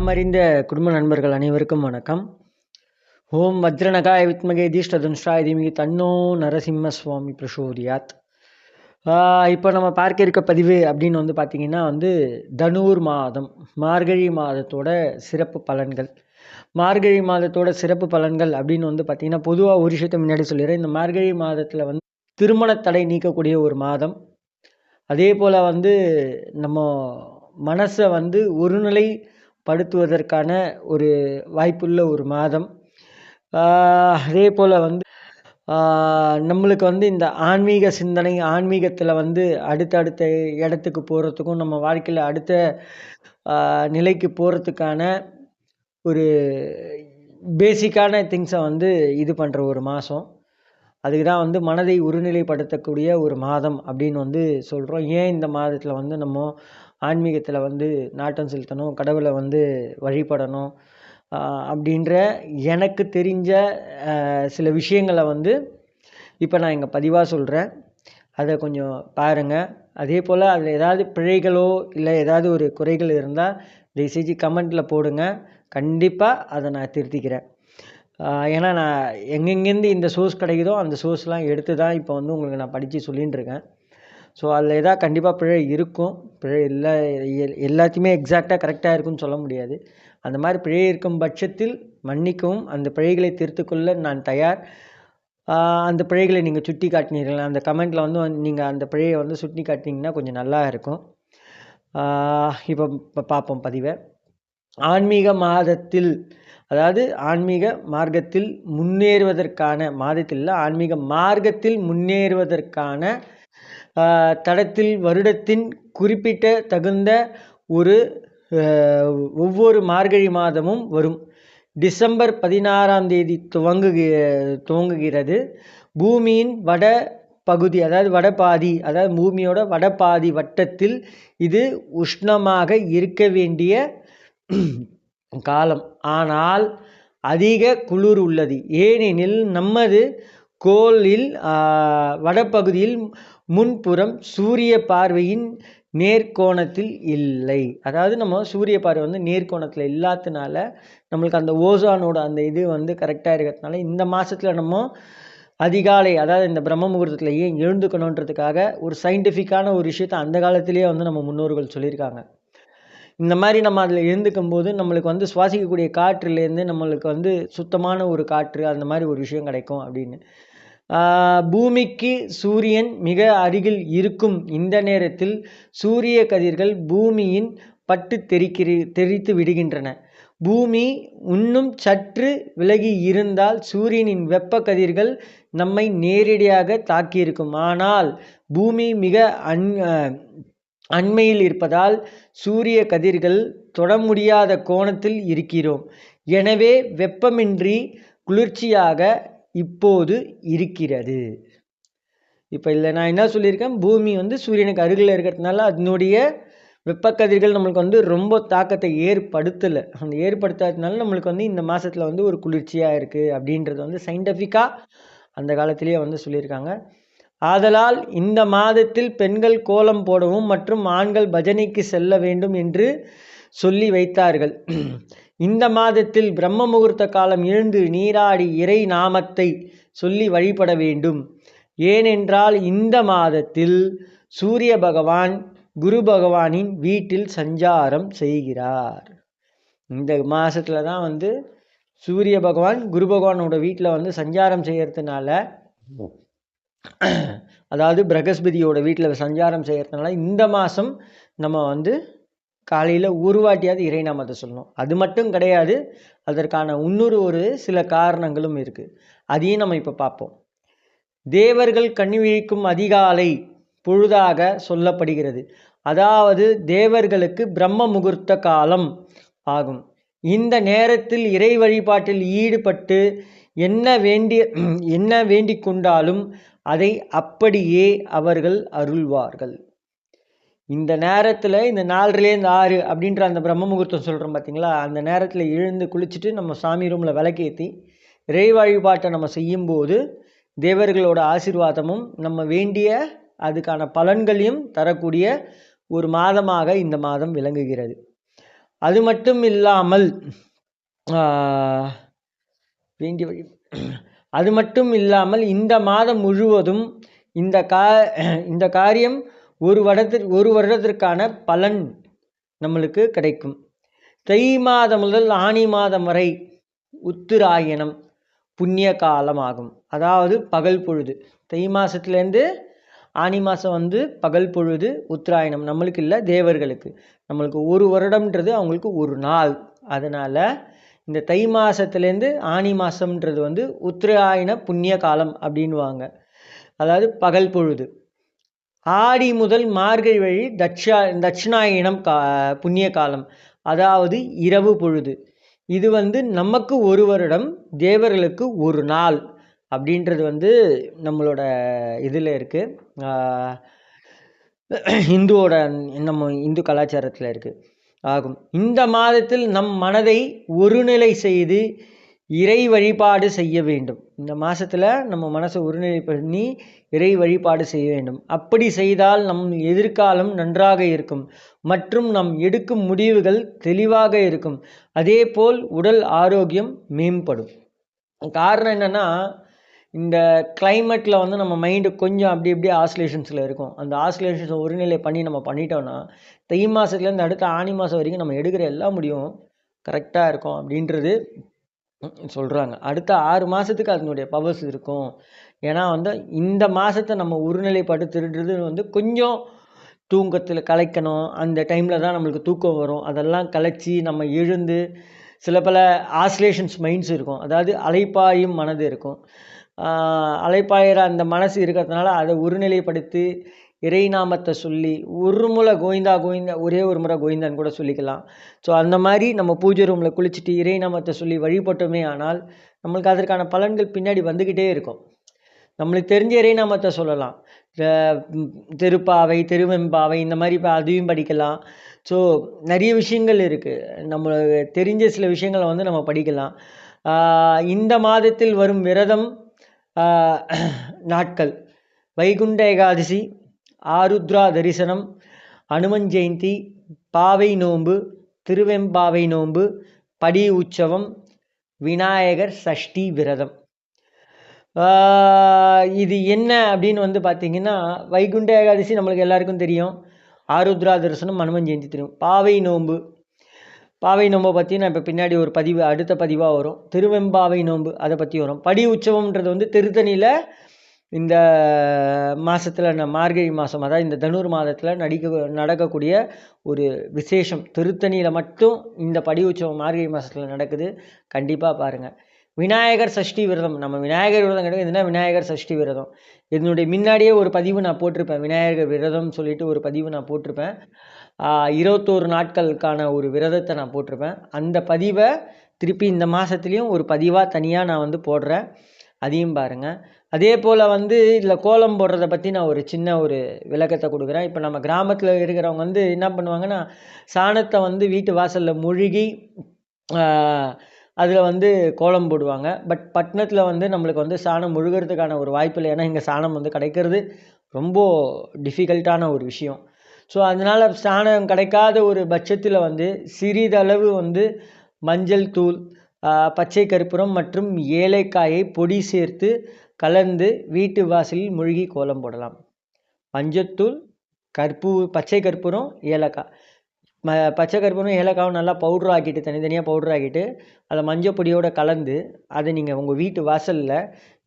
யாமறிந்த குடும்ப நண்பர்கள் அனைவருக்கும் வணக்கம். ஓம் வஜ்ரநகாய வித்மகே தீஷ்டதுன்ஷாய தீமிகி தன்னோ நரசிம்ம சுவாமி பிரசோதியாத். இப்போ நம்ம பார்க்க இருக்க பதிவு அப்படின்னு வந்து பார்த்திங்கன்னா வந்து தனுர் மாதம் மார்கழி மாதத்தோட சிறப்பு பலன்கள். மார்கழி மாதத்தோட சிறப்பு பலன்கள் அப்படின்னு வந்து பார்த்திங்கன்னா பொதுவாக ஒரு விஷயத்தை முன்னாடி சொல்லிடுறேன். இந்த மார்கழி மாதத்தில் வந்து திருமண தடை நீக்கக்கூடிய ஒரு மாதம். அதே போல் வந்து நம்ம மனசை வந்து படுத்துவதற்கான ஒரு வாய்ப்புள்ள ஒரு மாதம். அதே போல் வந்து நம்மளுக்கு வந்து இந்த ஆன்மீக சிந்தனை ஆன்மீகத்தில் வந்து அடுத்தடுத்த இடத்துக்கு போகிறதுக்கும் நம்ம வாழ்க்கையில் அடுத்த நிலைக்கு போகிறதுக்கான ஒரு பேசிக்கான திங்ஸை வந்து இது பண்ணுற ஒரு மாதம் அதுக்கு தான் வந்து மனதை ஒருநிலைப்படுத்தக்கூடிய ஒரு மாதம் அப்படின்னு வந்து சொல்கிறோம் ஏன் இந்த மாதத்தில் வந்து நம்ம ஆன்மீகத்தில் வந்து நாட்டம் செலுத்தணும் கடவுளை வந்து வழிபடணும் அப்படின்ற எனக்கு தெரிஞ்ச சில விஷயங்களை வந்து இப்போ நான் இங்கே பதிவாக சொல்கிறேன் அதை கொஞ்சம் பாருங்கள் அதே போல் அதில் ஏதாவது பிழைகளோ இல்லை ஏதாவது ஒரு குறைகள் இருந்தால் தயவுசெய்து கமெண்ட்டில் போடுங்க. கண்டிப்பாக அதை நான் திருத்திக்கிறேன். ஏன்னா நான் எங்கெங்கேருந்து இந்த சோர்ஸ் கிடைக்குதோ அந்த சோர்ஸ்லாம் எடுத்து தான் இப்போ வந்து உங்களுக்கு நான் படித்து சொல்லின்னு இருக்கேன். ஸோ அதில் எதாவது கண்டிப்பாக பிழை இருக்கும். பிழை இல்லை எல்லாத்தையுமே எக்ஸாக்டாக கரெக்டாக இருக்கும்னு சொல்ல முடியாது. அந்த மாதிரி பிழை இருக்கும் பட்சத்தில் மன்னிக்கவும் அந்த பிழைகளை திருத்துக்கொள்ள நான் தயார். அந்த பிழைகளை நீங்கள் சுட்டி காட்டினீர்கள் அந்த கமெண்ட்டில் வந்து நீங்கள் அந்த பிழையை வந்து சுட்டி காட்டினீங்கன்னா கொஞ்சம் நல்லா இருக்கும். இப்போ இப்போ பார்ப்போம் பதிவை. ஆன்மீக மாதத்தில் அதாவது ஆன்மீக மார்க்கத்தில் முன்னேறுவதற்கான மாதத்தில் ஆன்மீக மார்க்கத்தில் முன்னேறுவதற்கான தடத்தில் வருடத்தின் குறிப்பிட்ட தகுந்த ஒரு ஒவ்வொரு மார்கழி மாதமும் வரும். டிசம்பர் பதினாறாம் தேதி துவங்கு துவங்குகிறது. பூமியின் வட பகுதி அதாவது வடபாதி அதாவது பூமியோட வடபாதி வட்டத்தில் இது உஷ்ணமாக இருக்க வேண்டிய காலம். ஆனால் அதிக குளிர் உள்ளது. ஏனெனில் நமது கோளில் வடபகுதியில் முன்புறம் சூரிய பார்வையின் நேர்கோணத்தில் இல்லை. அதாவது நம்ம சூரிய பார்வை வந்து நேர்கோணத்தில் இல்லாததுனால நம்மளுக்கு அந்த ஓசானோட அந்த இது வந்து கரெக்டாக இருக்கிறதுனால இந்த மாதத்தில் நம்ம அதிகாலை அதாவது இந்த பிரம்ம முகூர்த்தத்திலேயே எழுந்துக்கணுன்றதுக்காக ஒரு சயின்டிஃபிக்கான ஒரு விஷயத்த அந்த காலத்திலேயே வந்து நம்ம முன்னோர்கள் சொல்லியிருக்காங்க. இந்த மாதிரி நம்ம அதில் எழுந்துக்கும் போது நம்மளுக்கு வந்து சுவாசிக்கக்கூடிய காற்றுலேருந்து நம்மளுக்கு வந்து சுத்தமான ஒரு காற்று அந்த மாதிரி ஒரு விஷயம் கிடைக்கும் அப்படின்னு. பூமிக்கு சூரியன் மிக அருகில் இருக்கும் இந்த நேரத்தில் சூரிய கதிர்கள் பூமியின் பட்டு தெரிக்கிறி தெரித்து விடுகின்றன. பூமி இன்னும் சற்று விலகி இருந்தால் சூரியனின் வெப்ப கதிர்கள் நம்மை நேரடியாக தாக்கியிருக்கும். ஆனால் பூமி மிக அன் அண்மையில் இருப்பதால் சூரிய கதிர்கள் தொட முடியாத கோணத்தில் இருக்கிறோம். எனவே வெப்பமின்றி குளிர்ச்சியாக இப்போது இருக்கிறது. இப்போ இல்லை நான் என்ன சொல்லியிருக்கேன்? பூமி வந்து சூரியனுக்கு அருகில் இருக்கிறதுனால அதனுடைய வெப்பக்கதிர்கள் நம்மளுக்கு வந்து ரொம்ப தாக்கத்தை ஏற்படுத்தலை. அந்த ஏற்படுத்தாததுனால நம்மளுக்கு வந்து இந்த மாதத்தில் வந்து ஒரு குளிர்ச்சியாக இருக்குது அப்படின்றது வந்து சயின்டிஃபிக்காக அந்த காலத்திலேயே வந்து சொல்லியிருக்காங்க. ஆதலால் இந்த மாதத்தில் பெண்கள் கோலம் போடவும் மற்றும் ஆண்கள் பஜனைக்கு செல்ல வேண்டும் என்று சொல்லி வைத்தார்கள். இந்த மாதத்தில் பிரம்ம முகூர்த்த காலம் எழுந்து நீராடி இறை நாமத்தை சொல்லி வழிபட வேண்டும். ஏனென்றால் இந்த மாதத்தில் சூரிய பகவான் குரு பகவானின் வீட்டில் சஞ்சாரம் செய்கிறார். இந்த மாதத்தில் தான் வந்து சூரிய பகவான் குரு பகவானோட வீட்டில் வந்து சஞ்சாரம் செய்கிறதுனால அதாவது பிரகஸ்பதியோட வீட்டில் சஞ்சாரம் செய்கிறதுனால இந்த மாதம் நம்ம வந்து காலையில் உருவாட்டியாவது இறைநாமத்தை சொல்லணும். அது மட்டும் கிடையாது அதற்கான இன்னொரு ஒரு சில காரணங்களும் இருக்குது அதையும் நம்ம இப்போ பார்ப்போம். தேவர்கள் கண்விழிக்கும் அதிகாலை பொழுதாக சொல்லப்படுகிறது. அதாவது தேவர்களுக்கு பிரம்ம முகூர்த்த காலம் ஆகும். இந்த நேரத்தில் இறை வழிபாட்டில் ஈடுபட்டு என்ன வேண்டிய என்ன வேண்டிக் கொண்டாலும் அதை அப்படியே அவர்கள் அருள்வார்கள். இந்த நேரத்தில் இந்த நாலரைலேருந்து ஆறு அப்படின்ற அந்த பிரம்ம முகூர்த்தம் சொல்கிறோம் பார்த்தீங்களா அந்த நேரத்தில் எழுந்து குளிச்சுட்டு நம்ம சாமி ரூமில் விளக்கேற்றி இறை வழிபாட்டை நம்ம செய்யும்போது தேவர்களோட ஆசீர்வாதமும் நம்ம வேண்டிய அதுக்கான பலன்களையும் தரக்கூடிய ஒரு மாதமாக இந்த மாதம் விளங்குகிறது. அது மட்டும் இல்லாமல் வேண்டிய வழி அது மட்டும் இல்லாமல் இந்த மாதம் முழுவதும் இந்த கா இந்த காரியம் ஒரு வருடத்திற்கு ஒரு வருடத்திற்கான பலன் நம்மளுக்கு கிடைக்கும். தை மாதம் முதல் ஆனி மாதம் வரை உத்திராயணம் புண்ணிய காலமாகும். அதாவது பகல் பொழுது. தை மாதத்துலேருந்து ஆனி மாதம் வந்து பகல் பொழுது உத்தராயணம். நம்மளுக்கு இல்லை தேவர்களுக்கு. நம்மளுக்கு ஒரு வருடம்ன்றது அவங்களுக்கு ஒரு நாள். அதனால் இந்த தை மாதத்துலேருந்து ஆனி மாதம்ன்றது வந்து உத்தராயண புண்ணிய காலம் அப்படின்வாங்க அதாவது பகல் பொழுது. ஆடி முதல் மார்கழி வழி தட்சா தட்சிணாயனம் கா புண்ணிய காலம். அதாவது இரவு பொழுது. இது வந்து நமக்கு ஒரு வருடம் தேவர்களுக்கு ஒரு நாள் அப்படின்றது வந்து நம்மளோட இதில் இருக்குது இந்துவோட நம்ம இந்து கலாச்சாரத்தில் இருக்குது ஆகும். இந்த மாதத்தில் நம் மனதை ஒருநிலை செய்து இறை வழிபாடு செய்ய வேண்டும். இந்த மாதத்தில் நம்ம மனசை ஒருநிலை பண்ணி இறை வழிபாடு செய்ய வேண்டும். அப்படி செய்தால் நம் எதிர்காலம் நன்றாக இருக்கும். மற்றும் நம் எடுக்கும் முடிவுகள் தெளிவாக இருக்கும். அதே போல் உடல் ஆரோக்கியம் மேம்படும். காரணம் என்னென்னா இந்த கிளைமேட்டில் வந்து நம்ம மைண்டு கொஞ்சம் அப்படி அப்படியே ஆசிலேஷன்ஸில் இருக்கும். அந்த ஆசிலேஷன்ஸை ஒருநிலை பண்ணி நம்ம பண்ணிட்டோன்னா தை மாதத்துலேருந்து அடுத்த ஆனி மாதம் வரைக்கும் நம்ம எடுக்கிற எல்லா முடிவும் கரெக்டாக இருக்கும் அப்படின்றது சொல்கிறாங்க அடுத்த ஆறு மாதத்துக்கு அதனுடைய பவர்ஸ் இருக்கும். ஏன்னா வந்து இந்த மாதத்தை நம்ம உருநிலைப்படுத்துறது வந்து கொஞ்சம் தூக்கத்தில் கலைக்கணும். அந்த டைமில் தான் நம்மளுக்கு தூக்கம் வரும். அதெல்லாம் கலைச்சி நம்ம எழுந்து சில பல ஆஸ்லேஷன்ஸ் மைண்ட்ஸ் இருக்கும். அதாவது அலைப்பாயும் மனது இருக்கும். அலைப்பாயிற அந்த மனசு இருக்கிறதுனால அதை ஒருநிலைப்படுத்தி இறைநாமத்தை சொல்லி ஒரு முறை கோவிந்தா கோவிந்தா ஒரே ஒரு முறை கோவிந்தான்னு கூட சொல்லிக்கலாம். ஸோ அந்த மாதிரி நம்ம பூஜை ரூமில் குளிச்சுட்டு இறைநாமத்தை சொல்லி வழிபட்டோமே ஆனால் நம்மளுக்கு அதற்கான பலன்கள் பின்னாடி வந்துக்கிட்டே இருக்கும். நம்மளுக்கு தெரிஞ்ச இறைநாமத்தை சொல்லலாம். திருப்பாவை திருவெம்பாவை இந்த மாதிரி இப்போ அதையும் படிக்கலாம். ஸோ நிறைய விஷயங்கள் இருக்குது நம்மளுக்கு தெரிஞ்ச சில விஷயங்களை வந்து நம்ம படிக்கலாம். இந்த மாதத்தில் வரும் விரதம் நாட்கள். வைகுண்ட ஏகாதசி ஆருத்ரா தரிசனம் அனுமன் ஜெயந்தி பாவை நோன்பு திருவெம்பாவை நோன்பு படி உற்சவம் விநாயகர் சஷ்டி விரதம். இது என்ன அப்படின்னு வந்து பார்த்திங்கன்னா வைகுண்ட ஏகாதசி நம்மளுக்கு எல்லாருக்கும் தெரியும். ஆருத்ரா தரிசனம் அனுமன் ஜெயந்தி தெரியும் பாவை நோன்பு. பாவை நோன்பை பற்றி நான் இப்போ பின்னாடி ஒரு பதிவு அடுத்த பதிவாக வரும். திருவெம்பாவை நோன்பு அதை பற்றி வரும். படி உற்சவம்ன்றது வந்து திருத்தணியில் இந்த மாதத்தில் மார்கழி மாதம் அதாவது இந்த தனுர் மாதத்தில் நடிக்க நடக்கக்கூடிய ஒரு விசேஷம் திருத்தணியில் மட்டும் இந்த படி உற்சவம் மார்கழி மாதத்தில் நடக்குது. கண்டிப்பாக பாருங்கள் விநாயகர் சஷ்டி விரதம் நம்ம விநாயகர் விரதம் கிடையாது இதுனா விநாயகர் சஷ்டி விரதம். இதனுடைய முன்னாடியே ஒரு பதிவு நான் போட்டிருப்பேன். விநாயகர் விரதம் சொல்லிட்டு ஒரு பதிவு நான் போட்டிருப்பேன். இருபத்தோரு நாட்களுக்கான ஒரு விரதத்தை நான் போட்டிருப்பேன். அந்த பதிவை திருப்பி இந்த மாதத்துலேயும் ஒரு பதிவாக தனியாக நான் வந்து போடுறேன். அதையும் பாருங்கள் அதே போல் வந்து இதில் கோலம் போடுறத பற்றி நான் ஒரு சின்ன ஒரு விளக்கத்தை கொடுக்குறேன். இப்போ நம்ம கிராமத்தில் இருக்கிறவங்க வந்து என்ன பண்ணுவாங்கன்னா சாணத்தை வந்து வீட்டு வாசலில் முழுகி அதில் வந்து கோலம் போடுவாங்க. பட் பட்டணத்தில் வந்து நம்மளுக்கு வந்து சாணம் முழுகிறதுக்கான ஒரு வாய்ப்பு இல்லை ஏன்னா இங்கே சாணம் வந்து கிடைக்கிறது ரொம்ப டிஃபிகல்ட்டான ஒரு விஷயம். ஸோ அதனால் சாணம் கிடைக்காத ஒரு பட்சத்தில் வந்து சிறிதளவு வந்து மஞ்சள் தூள் பச்சை கற்பூரம் மற்றும் ஏலைக்காயை பொடி சேர்த்து கலந்து வீட்டு வாசலில் முழுகி கோலம் போடலாம். மஞ்சத்தூள் கற்பூ பச்சை கற்பூரம் ஏலக்காய். ம பச்சை கற்பூரம் ஏலக்காவும் நல்லா பவுட்ரு ஆக்கிட்டு தனித்தனியாக பவுட்ரு ஆக்கிட்டு அதை மஞ்சள் பொடியோடு கலந்து அதை நீங்கள் உங்கள் வீட்டு வாசலில்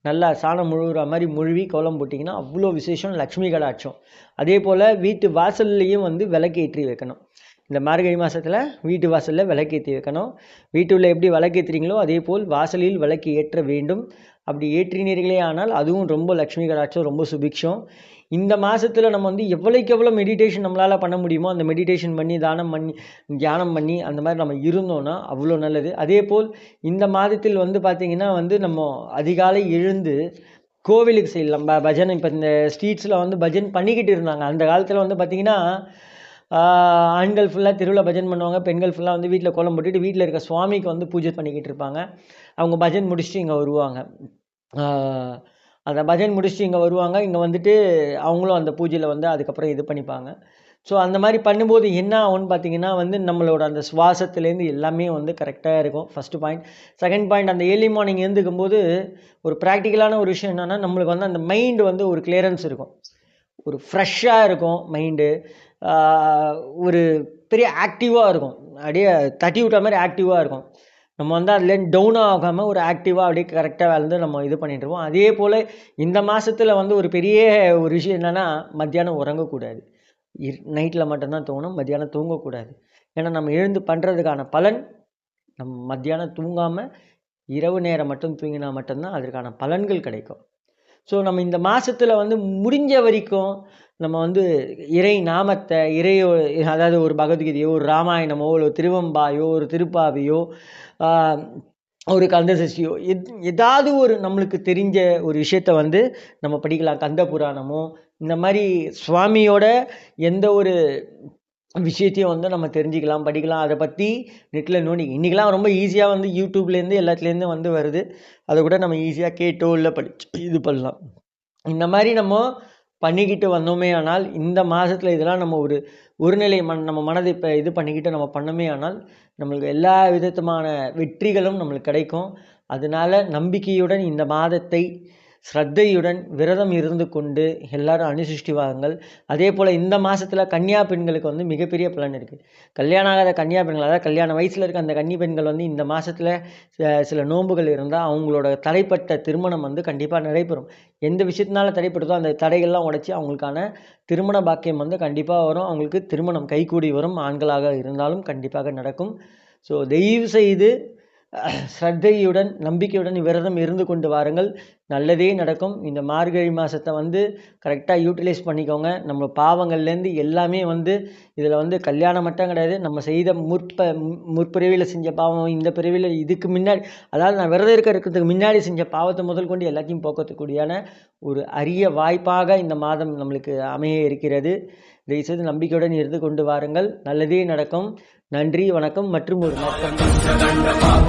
நல்லா சாணம் முழுகிற மாதிரி முழுவி கோலம் போட்டிங்கன்னா அவ்வளோ விசேஷம் லக்ஷ்மி கடாட்சம். அதே போல் வீட்டு வாசல்லையும் வந்து விளக்கேற்றி வைக்கணும். இந்த மார்கழி மாதத்தில் வீட்டு வாசலில் விளக்கேற்றி வைக்கணும். வீட்டுள்ள எப்படி விளக்கேற்றுறீங்களோ அதே போல் வாசலில் விளக்கு ஏற்ற வேண்டும். அப்படி ஏற்றினீர்களே ஆனால் அதுவும் ரொம்ப லக்ஷ்மி கடாட்சம் ரொம்ப சுபிக்ஷம். இந்த மாதத்தில் நம்ம வந்து எவ்வளோக்கு எவ்வளோ மெடிடேஷன் நம்மளால் பண்ண முடியுமோ அந்த மெடிடேஷன் பண்ணி தானம் பண்ணி தியானம் பண்ணி அந்த மாதிரி நம்ம இருந்தோன்னா அவ்வளோ நல்லது. அதே போல் இந்த மாதத்தில் வந்து பார்த்திங்கன்னா வந்து நம்ம அதிகாலை எழுந்து கோவிலுக்கு செய்யலாம் ப பஜனை இப்போ இந்த ஸ்ட்ரீட்ஸில் வந்து பஜன் பண்ணிக்கிட்டு இருந்தாங்க. அந்த காலத்தில் வந்து பார்த்திங்கன்னா ஆண்கள் ஃபுல்லாக தெருவில் பஜன் பண்ணுவாங்க பெண்கள் ஃபுல்லாக வந்து வீட்டில் கோலம் போட்டுட்டு வீட்டில் இருக்க சுவாமிக்கு வந்து பூஜை பண்ணிக்கிட்டு இருப்பாங்க. அவங்க பஜன் முடிச்சுட்டு இங்கே வருவாங்க. அந்த பஜன் முடிச்சுட்டு இங்கே வருவாங்க. இங்கே வந்துட்டு அவங்களும் அந்த பூஜையில் வந்து அதுக்கப்புறம் இது பண்ணிப்பாங்க. ஸோ அந்த மாதிரி பண்ணும்போது என்ன ஆகும்னு பார்த்தீங்கன்னா வந்து நம்மளோட அந்த சுவாசத்துலேருந்து எல்லாமே வந்து கரெக்டாக இருக்கும். ஃபஸ்ட்டு பாயிண்ட் செகண்ட் பாயிண்ட் அந்த ஏர்லி மார்னிங் எழுந்துக்கும் போது ஒரு ப்ராக்டிக்கலான ஒரு விஷயம் என்னென்னா நம்மளுக்கு வந்து அந்த மைண்டு வந்து ஒரு கிளியரன்ஸ் இருக்கும். ஒரு ஃப்ரெஷ்ஷாக இருக்கும் மைண்டு ஒரு பெரிய ஆக்டிவாக இருக்கும். அப்படியே தட்டி விட்ட மாதிரி ஆக்டிவாக இருக்கும். நம்ம வந்து அதுலேருந்து டவுன் ஆகாமல் ஒரு ஆக்டிவாக அப்படியே கரெக்டாக வந்து நம்ம இது பண்ணிட்டுருவோம் அதே போல் இந்த மாதத்தில் வந்து ஒரு பெரிய ஒரு விஷயம் என்னென்னா மத்தியானம் உறங்கக்கூடாது. இர் நைட்டில் மட்டும்தான் தூங்கணும் மத்தியானம் தூங்கக்கூடாது. ஏன்னா நம்ம எழுந்து பண்ணுறதுக்கான பலன் நம்ம மத்தியானம் தூங்காமல் இரவு நேரம் மட்டும் தூங்கினா மட்டும்தான் அதற்கான பலன்கள் கிடைக்கும். ஸோ நம்ம இந்த மாதத்தில் வந்து முடிஞ்ச வரைக்கும் நம்ம வந்து இறை நாமத்தை இறையோ அதாவது ஒரு பகவத்கீதையோ ஒரு ராமாயணமோ ஒரு திருவம்பாயோ ஒரு திருப்பாவியோ ஒரு கந்த சஷ்டியோ எத் ஏதாவது ஒரு நம்மளுக்கு தெரிஞ்ச ஒரு விஷயத்த வந்து நம்ம படிக்கலாம். கந்த புராணமோ இந்த மாதிரி சுவாமியோட எந்த ஒரு விஷயத்தையும் வந்து நம்ம தெரிஞ்சுக்கலாம் படிக்கலாம். அதை பற்றி நெட்டில் நோண்டி இன்றைக்கெலாம் ரொம்ப ஈஸியாக வந்து யூடியூப்லேருந்து எல்லாத்துலேருந்து வந்து வருது. அதை கூட நம்ம ஈஸியாக கேட்டோ இல்லை படிச்சு இது பண்ணலாம். இந்த மாதிரி நம்ம பண்ணிக்கிட்டு வந்தோமே ஆனால் இந்த மாதத்தில் இதெல்லாம் நம்ம ஒரு ஒருநிலை மன் நம்ம மனதை இப்போ இது பண்ணிக்கிட்டு நம்ம பண்ணோமே ஆனால் நம்மளுக்கு எல்லா விதத்துமான வெற்றிகளும் நம்மளுக்கு கிடைக்கும். அதனால நம்பிக்கையுடன் இந்த மாதத்தை ஸ்ரத்தையுடன் விரதம் இருந்து கொண்டு எல்லாரும் அனுசிஷ்டிவாங்கள் அதே போல் இந்த மாதத்தில் கன்னியா பெண்களுக்கு வந்து மிகப்பெரிய பலன் இருக்குது கல்யாணம் ஆகாத கன்னியா பெண்கள் அதாவது கல்யாண வயசில் இருக்க அந்த கன்னி பெண்கள் வந்து இந்த மாதத்தில் சில நோன்புகள் இருந்தால் அவங்களோட தடைப்பட்ட திருமணம் வந்து கண்டிப்பாக நடைபெறும். எந்த விஷயத்தினால தடைப்படுதோ அந்த தடைகள்லாம் உடைச்சி அவங்களுக்கான திருமண பாக்கியம் வந்து கண்டிப்பாக வரும். அவங்களுக்கு திருமணம் கைகூடி வரும். ஆண்களாக இருந்தாலும் கண்டிப்பாக நடக்கும். ஸோ தயவு செய்து ஸ்ரத்தையுடன் நம்பிக்கையுடன் விரதம் இருந்து கொண்டு வாருங்கள். நல்லதே நடக்கும். இந்த மார்கழி மாதத்தை வந்து கரெக்டாக யூட்டிலைஸ் பண்ணிக்கோங்க. நம்ம பாவங்கள்லேருந்து எல்லாமே வந்து இதில் வந்து கல்யாணம் மட்டும் கிடையாது. நம்ம செய்த முற்ப முற்பிறவியில் செஞ்ச பாவம் இந்த பிறவியில் இதுக்கு முன்னாடி அதாவது நான் விரதம் இருக்க இருக்கிறதுக்கு முன்னாடி செஞ்ச பாவத்தை முதல் கொண்டு எல்லாத்தையும் போக்கத்துக்கூடியான ஒரு அரிய வாய்ப்பாக இந்த மாதம் நம்மளுக்கு அமைய இருக்கிறது. தயவுசெய்து நம்பிக்கையுடன் இருந்து கொண்டு வாருங்கள். நல்லதே நடக்கும். நன்றி வணக்கம் மற்றும் ஒரு நற்பண்பு